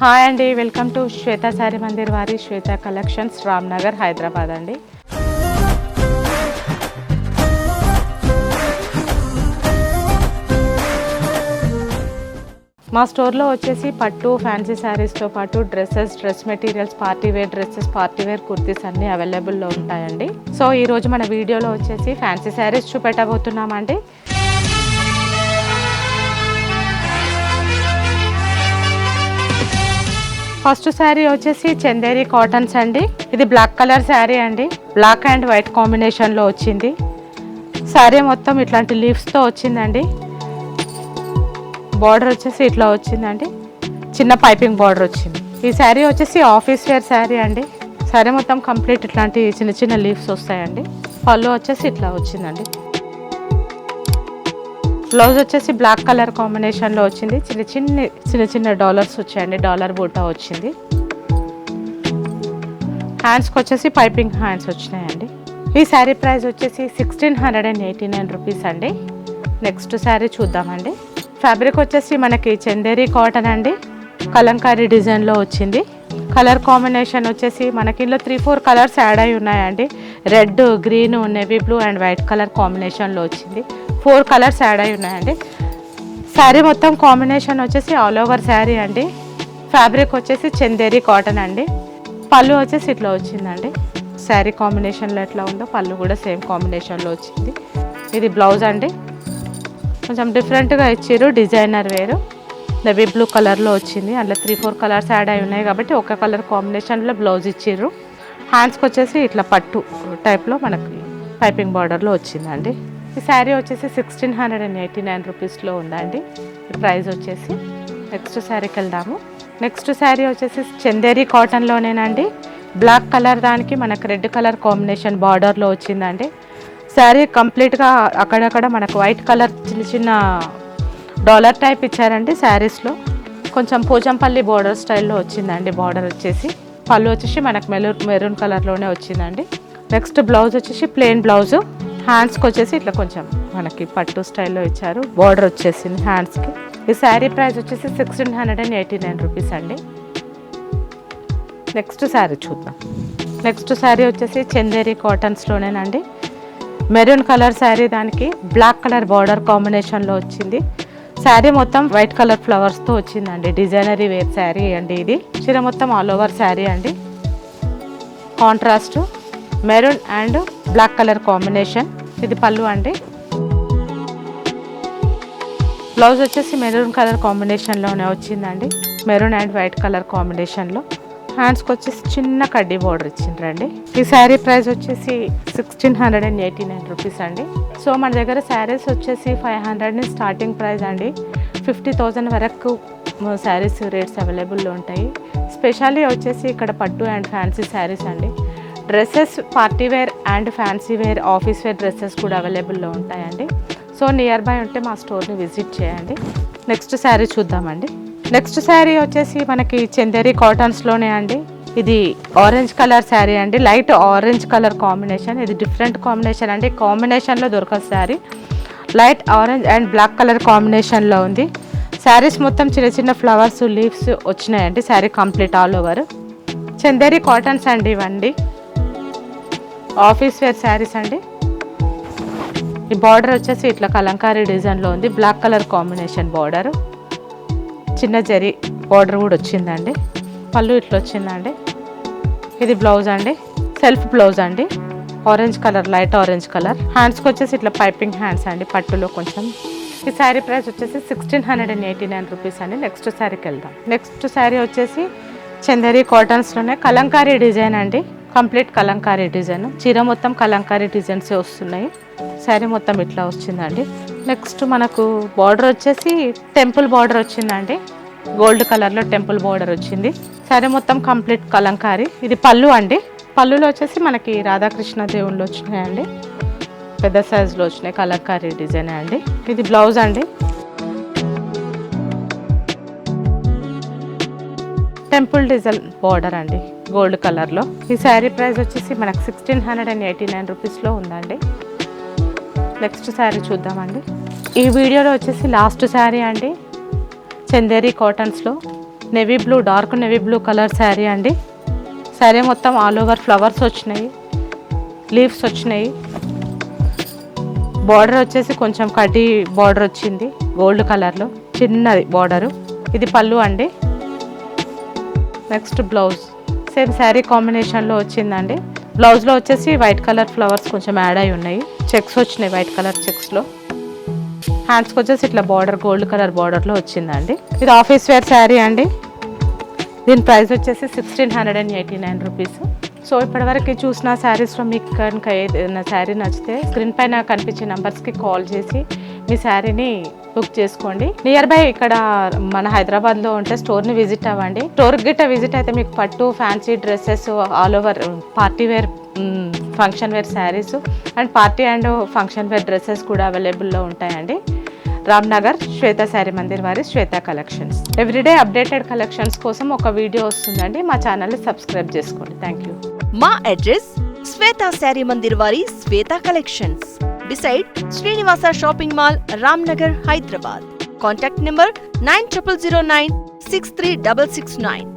Hi అండి welcome to Shweta saree Mandir వారి Shweta collections Ramnagar Hyderabad అండి. మా స్టోర్లో వచ్చేసి పట్టు ఫ్యాన్సీ శారీస్తో పాటు dresses dress materials party wear dresses party wear kurtis అన్నీ అవైలబుల్లో ఉంటాయండి. సో ఈరోజు మన వీడియోలో వచ్చేసి ఫ్యాన్సీ శారీస్ చూపెట్టబోతున్నామండి. ఫస్ట్ శారీ వచ్చేసి చందేరి కాటన్స్ అండి. ఇది బ్లాక్ కలర్ శారీ అండి. బ్లాక్ అండ్ వైట్ కాంబినేషన్లో వచ్చింది. శారీ మొత్తం ఇట్లాంటి లీవ్స్తో వచ్చిందండి. బార్డర్ వచ్చేసి ఇట్లా వచ్చిందండి. చిన్న పైపింగ్ బార్డర్ వచ్చింది. ఈ శారీ వచ్చేసి ఆఫీస్ వేర్ శారీ అండి. శారీ మొత్తం కంప్లీట్ ఇట్లాంటి చిన్న చిన్న లీవ్స్ వస్తాయండి. పళ్ళు వచ్చేసి ఇట్లా వచ్చిందండి. బ్లౌజ్ వచ్చేసి బ్లాక్ కలర్ కాంబినేషన్లో వచ్చింది. చిన్న చిన్న చిన్న చిన్న డాలర్స్ వచ్చాయండి. డాలర్ బూటా వచ్చింది. హ్యాండ్స్కి వచ్చేసి పైపింగ్ హ్యాండ్స్ వచ్చినాయండి. ఈ శారీ ప్రైస్ వచ్చేసి sixteen hundred and eighty nine rupees అండి. నెక్స్ట్ శారీ చూద్దామండి. ఫ్యాబ్రిక్ వచ్చేసి మనకి చందేరి కాటన్ అండి. కలంకారీ డిజైన్లో వచ్చింది. కలర్ కాంబినేషన్ వచ్చేసి మనకి ఇందులో త్రీ ఫోర్ కలర్స్ యాడ్ అయి ఉన్నాయండి. Red green navy blue and white colour కాంబినేషన్లో వచ్చింది. ఫోర్ కలర్స్ యాడ్ అయి ఉన్నాయండి. శారీ మొత్తం కాంబినేషన్ వచ్చేసి ఆల్ ఓవర్ శారీ అండి. ఫ్యాబ్రిక్ వచ్చేసి చందేరి కాటన్ అండి. పళ్ళు వచ్చేసి ఇట్లా వచ్చిందండి. శారీ కాంబినేషన్లో ఎట్లా ఉందో పళ్ళు కూడా సేమ్ కాంబినేషన్లో వచ్చింది. ఇది బ్లౌజ్ అండి. కొంచెం డిఫరెంట్గా ఇచ్చారు డిజైనర్ వేరు. నవీ బ్లూ కలర్లో వచ్చింది. అందులో త్రీ ఫోర్ కలర్స్ యాడ్ అయి ఉన్నాయి కాబట్టి ఒక కలర్ కాంబినేషన్లో బ్లౌజ్ ఇచ్చిర్రు. హ్యాండ్స్కి వచ్చేసి ఇట్లా పట్టు టైప్లో మనకి పైపింగ్ బార్డర్లో వచ్చిందండి. ఈ శారీ వచ్చేసి sixteen hundred and eighty nine రూపీస్లో ఉందండి. ఈ ప్రైస్ వచ్చేసి నెక్స్ట్ శారీకి వెళ్దాము. నెక్స్ట్ శారీ వచ్చేసి చందేరి కాటన్లోనేనండి బ్లాక్ కలర్ దానికి మనకు రెడ్ కలర్ కాంబినేషన్ బార్డర్లో వచ్చిందండి. శారీ కంప్లీట్గా అక్కడక్కడ మనకు వైట్ కలర్ చిన్న చిన్న డాలర్ టైప్ ఇచ్చారండి శారీస్లో. కొంచెం పోచంపల్లి బోర్డర్ స్టైల్లో వచ్చిందండి బార్డర్ వచ్చేసి. పళ్ళు వచ్చేసి మనకు మెరూన్ మెరూన్ కలర్లోనే వచ్చిందండి. నెక్స్ట్ బ్లౌజ్ వచ్చేసి ప్లెయిన్ బ్లౌజ్. హ్యాండ్స్కి వచ్చేసి ఇట్లా కొంచెం మనకి పట్టు స్టైల్లో ఇచ్చారు. బార్డర్ వచ్చేసింది హ్యాండ్స్కి. ఈ శారీ ప్రైస్ వచ్చేసి sixteen hundred and eighty nine rupees అండి. నెక్స్ట్ శారీ చూద్దాం. నెక్స్ట్ శారీ వచ్చేసి చందేరి కాటన్స్లోనేనండి. మెరూన్ కలర్ శారీ దానికి బ్లాక్ కలర్ బార్డర్ కాంబినేషన్లో వచ్చింది. శారీ మొత్తం వైట్ కలర్ ఫ్లవర్స్తో వచ్చిందండి. డిజైనరీ వేర్ శారీ అండి ఇది. చీర మొత్తం ఆల్ ఓవర్ శారీ అండి. Contrast maroon and black colour combination. ఇది పళ్ళు అండి. బ్లౌజ్ వచ్చేసి మెరూన్ కలర్ కాంబినేషన్లోనే వచ్చిందండి. మెరూన్ అండ్ వైట్ కలర్ కాంబినేషన్లో హ్యాండ్స్కి వచ్చేసి చిన్న కడ్డీ బార్డర్ ఇచ్చిండ్రండి. ఈ శారీ ప్రైస్ వచ్చేసి sixteen hundred and eighty nine rupees అండి. సో మన దగ్గర శారీస్ వచ్చేసి ఫైవ్ హండ్రెడ్ స్టార్టింగ్ ప్రైస్ అండి. ఫిఫ్టీ థౌజండ్ వరకు శారీస్ రేట్స్ అవైలబుల్లో ఉంటాయి. స్పెషల్లీ వచ్చేసి ఇక్కడ పట్టు అండ్ ఫ్యాన్సీ శారీస్ అండి. Dresses party wear and fancy wear office wear dresses కూడా అవైలబుల్లో ఉంటాయండి. సో నియర్ బై ఉంటే మా స్టోర్ని విజిట్ చేయండి. నెక్స్ట్ శారీ చూద్దామండి. నెక్స్ట్ శారీ వచ్చేసి మనకి చందేరి కాటన్స్లోనే అండి. ఇది ఆరెంజ్ కలర్ శారీ అండి. లైట్ ఆరెంజ్ కలర్ కాంబినేషన్ ఇది డిఫరెంట్ కాంబినేషన్ అండి. కాంబినేషన్లో దొరకదు sari. Light orange and black colour కాంబినేషన్లో ఉంది. శారీస్ మొత్తం చిన్న చిన్న ఫ్లవర్స్ లీవ్స్ వచ్చినాయండి. Sari complete all over Chanderi cottons అండి ఇవండి. ఆఫీస్ వేర్ శారీస్ అండి. ఈ బార్డర్ వచ్చేసి ఇట్లా కలంకారీ డిజైన్లో ఉంది. బ్లాక్ కలర్ కాంబినేషన్ బార్డర్ చిన్న జరీ బార్డర్ కూడా వచ్చిందండి. పళ్ళు ఇట్లా వచ్చిందండి. ఇది బ్లౌజ్ అండి. సెల్ఫ్ బ్లౌజ్ అండి. Orange colour light orange colour. హ్యాండ్స్కి వచ్చేసి ఇట్లా పైపింగ్ హ్యాండ్స్ అండి పట్టులో కొంచెం. ఈ శారీ ప్రైస్ వచ్చేసి sixteen hundred and eighty nine rupees అండి. నెక్స్ట్ శారీకి వెళ్దాం. నెక్స్ట్ శారీ వచ్చేసి చందేరి కాటన్స్లోనే కలంకారీ డిజైన్ అండి. Complete Kalamkari design. చీర మొత్తం కలంకారీ డిజైన్సే వస్తున్నాయి. శారీ మొత్తం ఇట్లా వచ్చిందండి. నెక్స్ట్ మనకు బార్డర్ వచ్చేసి టెంపుల్ బార్డర్ వచ్చిందండి. గోల్డ్ కలర్లో టెంపుల్ బార్డర్ వచ్చింది. సరే మొత్తం కంప్లీట్ కలంకారీ. ఇది పళ్ళు అండి. పళ్ళులో వచ్చేసి మనకి రాధాకృష్ణ దేవుళ్ళు వచ్చినాయండి. పెద్ద సైజులో వచ్చినాయి కలంకారీ డిజైన్ అండి. ఇది బ్లౌజ్ అండి. టెంపుల్ డిజైన్ బార్డర్ అండి గోల్డ్ కలర్లో. ఈ శారీ ప్రైస్ వచ్చేసి మనకు sixteen hundred and eighty nine రూపీస్లో ఉందండి. నెక్స్ట్ శారీ చూద్దామండి. ఈ వీడియోలో వచ్చేసి లాస్ట్ శారీ అండి. Chanderi కాటన్స్లో navy blue dark navy blue colour sari అండి. శారీ మొత్తం ఆల్ ఓవర్ ఫ్లవర్స్ వచ్చినాయి. లీవ్స్ వచ్చినాయి. బార్డర్ వచ్చేసి కొంచెం కడ్డీ బార్డర్ వచ్చింది గోల్డ్ కలర్లో చిన్నది బార్డరు ఇది పళ్ళు అండి. నెక్స్ట్ బ్లౌజ్ సేమ్ శారీ కాంబినేషన్లో వచ్చిందండి. బ్లౌజ్లో వచ్చేసి వైట్ కలర్ ఫ్లవర్స్ కొంచెం యాడ్ అయి ఉన్నాయి. చెక్స్ వచ్చినాయి వైట్ కలర్ చెక్స్లో. హ్యాండ్స్కి వచ్చేసి ఇట్లా బార్డర్ గోల్డ్ కలర్ బార్డర్లో వచ్చిందండి. ఇది ఆఫీస్ వేర్ శారీ అండి. దీని ప్రైస్ వచ్చేసి sixteen hundred and eighty nine rupees so ఇప్పటివరకు చూసిన శారీస్లో మీకు కనుక ఏదైనా శారీ నచ్చితే స్క్రీన్ పైన కనిపించే నెంబర్స్కి కాల్ చేసి మీ శారీని బుక్ చేసుకోండి. నియర్ బై ఇక్కడ మన హైదరాబాద్లో ఉంటే స్టోర్ని విజిట్ అవ్వండి. స్టోర్ గిట్ట విజిట్ అయితే మీకు పట్టు fancy dresses all over party wear function wear saris and party and function wear dresses కూడా అవైలబుల్లో ఉంటాయండి. రామ్నగర్ శ్వేత శారీ మందిర్ వారి Shweta collections. Everyday updated collections కోసం ఒక వీడియో వస్తుందండి. మా ఛానల్ని సబ్స్క్రైబ్ చేసుకోండి. థ్యాంక్ యూ మా అడ్రస్ శ్వేత శారీ మందిర్ వారి Shweta collections. Beside Srinivasa shopping mall Ramnagar Hyderabad. Contact number nine triple zero nine six three double six nine